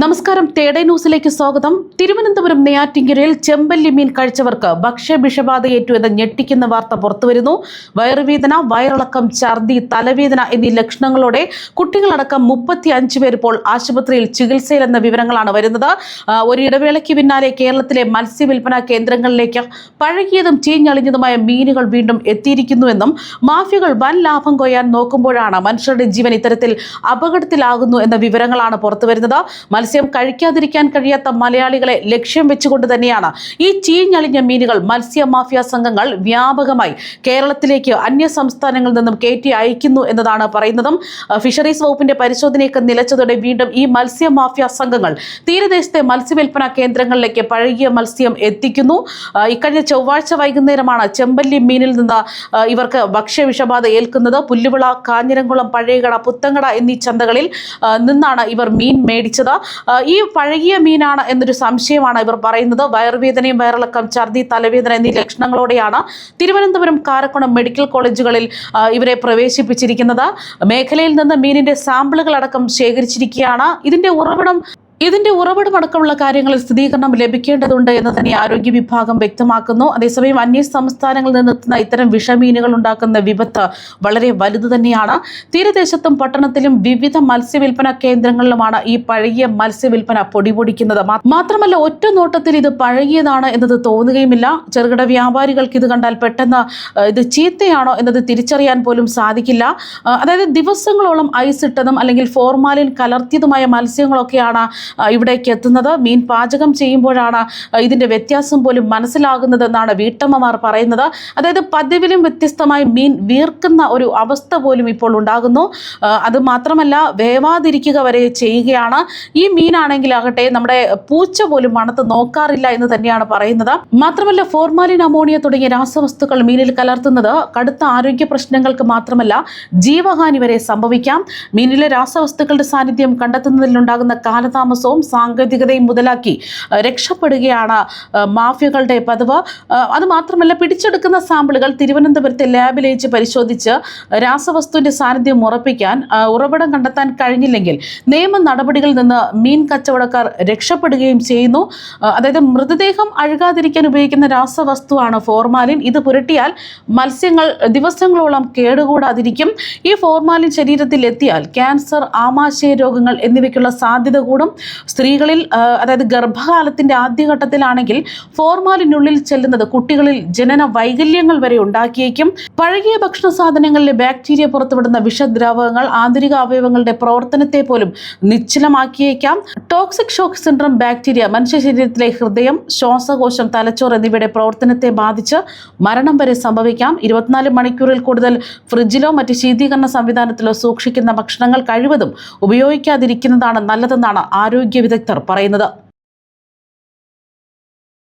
നമസ്കാരം തേടേ ന്യൂസിലേക്ക് സ്വാഗതം. തിരുവനന്തപുരം നെയ്യാറ്റിങ്കരയിൽ ചെമ്പല്ലി മീൻ കഴിച്ചവർക്ക് ഭക്ഷ്യവിഷബാധയേറ്റു എന്ന ഞെട്ടിക്കുന്ന വാർത്ത പുറത്തുവരുന്നു. വയറുവേദന വയറിളക്കം ഛർദി തലവേദന എന്നീ ലക്ഷണങ്ങളോടെ കുട്ടികളടക്കം മുപ്പത്തി അഞ്ച് പേർ ഇപ്പോൾ ആശുപത്രിയിൽ ചികിത്സയിലെന്ന വിവരങ്ങളാണ് വരുന്നത്. ഒരു ഇടവേളയ്ക്ക് പിന്നാലെ കേരളത്തിലെ മത്സ്യവില്പന കേന്ദ്രങ്ങളിലേക്ക് പഴകിയതും ചീഞ്ഞളിഞ്ഞതുമായ മീനുകൾ വീണ്ടും എത്തിയിരിക്കുന്നുവെന്നും മാഫിയകൾ വൻ ലാഭം കൊയ്യാൻ നോക്കുമ്പോഴാണ് മനുഷ്യരുടെ ജീവൻ ഇത്തരത്തിൽ അപകടത്തിലാകുന്നു എന്ന വിവരങ്ങളാണ് പുറത്തുവരുന്നത്. മത്സ്യം കഴിക്കാതിരിക്കാൻ കഴിയാത്ത മലയാളികളെ ലക്ഷ്യം വെച്ചുകൊണ്ട് തന്നെയാണ് ഈ ചീഞ്ഞളിഞ്ഞ മീനുകൾ മത്സ്യ മാഫിയ സംഘങ്ങൾ വ്യാപകമായി കേരളത്തിലേക്ക് അന്യ സംസ്ഥാനങ്ങളിൽ നിന്നും കയറ്റി അയക്കുന്നു എന്നതാണ് പറയുന്നതും ഫിഷറീസ് വകുപ്പിന്റെ പരിശോധനയൊക്കെ നിലച്ചതോടെ വീണ്ടും ഈ മത്സ്യ മാഫിയ സംഘങ്ങൾ തീരദേശത്തെ മത്സ്യവില്പന കേന്ദ്രങ്ങളിലേക്ക് പഴകിയ മത്സ്യം എത്തിക്കുന്നു. ഇക്കഴിഞ്ഞ ചൊവ്വാഴ്ച വൈകുന്നേരമാണ് ചെമ്പല്ലി മീനിൽ നിന്ന് ഇവർക്ക് ഭക്ഷ്യ വിഷബാധ ഏൽക്കുന്നത്. പുല്ലുവിള കാഞ്ഞിരംകുളം പഴയകട പുത്തങ്കട എന്നീ ചന്തകളിൽ നിന്നാണ് ഇവർ മീൻ മേടിച്ചത്. ഈ പഴകിയ മീനാണ് എന്നൊരു സംശയമാണ് ഇവർ പറയുന്നത്. വയറുവേദനയും വയറിളക്കം ഛർദി തലവേദന എന്നീ ലക്ഷണങ്ങളോടെയാണ് തിരുവനന്തപുരം കാരക്കുണം മെഡിക്കൽ കോളേജുകളിൽ ഇവരെ പ്രവേശിപ്പിച്ചിരിക്കുന്നത്. മേഖലയിൽ നിന്ന് മീനിന്റെ സാമ്പിളുകൾ അടക്കം ശേഖരിച്ചിരിക്കുകയാണ്. ഇതിന്റെ ഉറവിടം ഇതിന്റെ ഉറവിടമടക്കമുള്ള കാര്യങ്ങളിൽ സ്ഥിരീകരണം ലഭിക്കേണ്ടതുണ്ട് എന്ന് തന്നെ ആരോഗ്യ വിഭാഗം വ്യക്തമാക്കുന്നു. അതേസമയം അന്യ സംസ്ഥാനങ്ങളിൽ നിന്നെത്തുന്ന ഇത്തരം വിഷമീനുകൾ ഉണ്ടാക്കുന്ന വിപത്ത് വളരെ വലുത് തന്നെയാണ്. തീരദേശത്തും പട്ടണത്തിലും വിവിധ മത്സ്യവില്പന കേന്ദ്രങ്ങളിലുമാണ് ഈ പഴകിയ മത്സ്യവില്പന പൊടിപൊടിക്കുന്നത്. മാത്രമല്ല ഒറ്റ നോട്ടത്തിൽ ഇത് പഴകിയതാണ് എന്നത് തോന്നുകയുമില്ല. ചെറുകിട വ്യാപാരികൾക്ക് ഇത് കണ്ടാൽ പെട്ടെന്ന് ഇത് ചീത്തയാണോ എന്നത് തിരിച്ചറിയാൻ പോലും സാധിക്കില്ല. അതായത് ദിവസങ്ങളോളം ഐസ് ഇട്ടതും അല്ലെങ്കിൽ ഫോർമാലിൻ കലർത്തിയതുമായ മത്സ്യങ്ങളൊക്കെയാണ് ഇവിടേക്ക് എത്തുന്നത്. മീൻ പാചകം ചെയ്യുമ്പോഴാണ് ഇതിന്റെ വ്യത്യാസം പോലും മനസ്സിലാകുന്നതെന്നാണ് വീട്ടമ്മമാർ പറയുന്നത്. അതായത് പതിവിലും വ്യത്യസ്തമായി മീൻ വീർക്കുന്ന ഒരു അവസ്ഥ പോലും ഇപ്പോൾ ഉണ്ടാകുന്നു. അത് മാത്രമല്ല വേവാതിരിക്കുക വരെ ചെയ്യുകയാണ്. ഈ മീനാണെങ്കിൽ ആകട്ടെ നമ്മുടെ പൂച്ച പോലും മണത്ത് നോക്കാറില്ല എന്ന് തന്നെയാണ് പറയുന്നത്. മാത്രമല്ല ഫോർമാലിൻ അമോണിയ തുടങ്ങിയ രാസവസ്തുക്കൾ മീനിൽ കലർത്തുന്നത് കടുത്ത ആരോഗ്യ പ്രശ്നങ്ങൾക്ക് മാത്രമല്ല ജീവഹാനി വരെ സംഭവിക്കാം. മീനിലെ രാസവസ്തുക്കളുടെ സാന്നിധ്യം കണ്ടെത്തുന്നതിലുണ്ടാകുന്ന കാലതാമസവും സാങ്കേതികതയും മുതലാക്കി രക്ഷപ്പെടുകയാണ് മാഫിയകളുടെ പതിവ്. അതുമാത്രമല്ല അത് മാത്രമല്ല പിടിച്ചെടുക്കുന്ന സാമ്പിളുകൾ തിരുവനന്തപുരത്തെ ലാബിലേച്ച് പരിശോധിച്ച് രാസവസ്തുവിന്റെ സാന്നിധ്യം ഉറപ്പിക്കാൻ ഉറവിടം കണ്ടെത്താൻ കഴിഞ്ഞില്ലെങ്കിൽ നിയമ നടപടികളിൽ നിന്ന് മീൻ കച്ചവടക്കാർ രക്ഷപ്പെടുകയും ചെയ്യുന്നു. അതായത് മൃതദേഹം അഴുകാതിരിക്കാൻ ഉപയോഗിക്കുന്ന രാസവസ്തുവാണ് ഫോർമാലിൻ. ഇത് പുരട്ടിയാൽ മത്സ്യങ്ങൾ ദിവസങ്ങളോളം കേടുകൂടാതിരിക്കും. ഈ ഫോർമാലിൻ ശരീരത്തിൽ എത്തിയാൽ ക്യാൻസർ ആമാശയ രോഗങ്ങൾ എന്നിവയ്ക്കുള്ള സാധ്യത കൂടും. സ്ത്രീകളിൽ അതായത് ഗർഭകാലത്തിന്റെ ആദ്യഘട്ടത്തിലാണെങ്കിൽ ഫോർമാലിനുള്ളിൽ ചെല്ലുന്നത് കുട്ടികളിൽ ജനന വൈകല്യങ്ങൾ വരെ ഉണ്ടാക്കിയേക്കും. പഴകിയ ഭക്ഷണ സാധനങ്ങളിലെ ബാക്ടീരിയ പുറത്തുവിടുന്ന വിഷദ്രാവകങ്ങൾ ആന്തരിക അവയവങ്ങളുടെ പ്രവർത്തനത്തെ പോലും നിശ്ചലമാക്കിയേക്കാം. ടോക്സിക് ഷോക്ക് സിൻഡ്രം ബാക്ടീരിയ മനുഷ്യ ശരീരത്തിലെ ഹൃദയം ശ്വാസകോശം തലച്ചോർ എന്നിവയുടെ പ്രവർത്തനത്തെ ബാധിച്ച് മരണം വരെ സംഭവിക്കാം. ഇരുപത്തിനാല് മണിക്കൂറിൽ കൂടുതൽ ഫ്രിഡ്ജിലോ മറ്റ് ശീതീകരണ സംവിധാനത്തിലോ സൂക്ഷിക്കുന്ന ഭക്ഷണങ്ങൾ കഴിവതും ഉപയോഗിക്കാതിരിക്കുന്നതാണ് നല്ലതെന്നാണ് ആരോഗ്യ വിദഗ്ധർ പറയുന്നത്.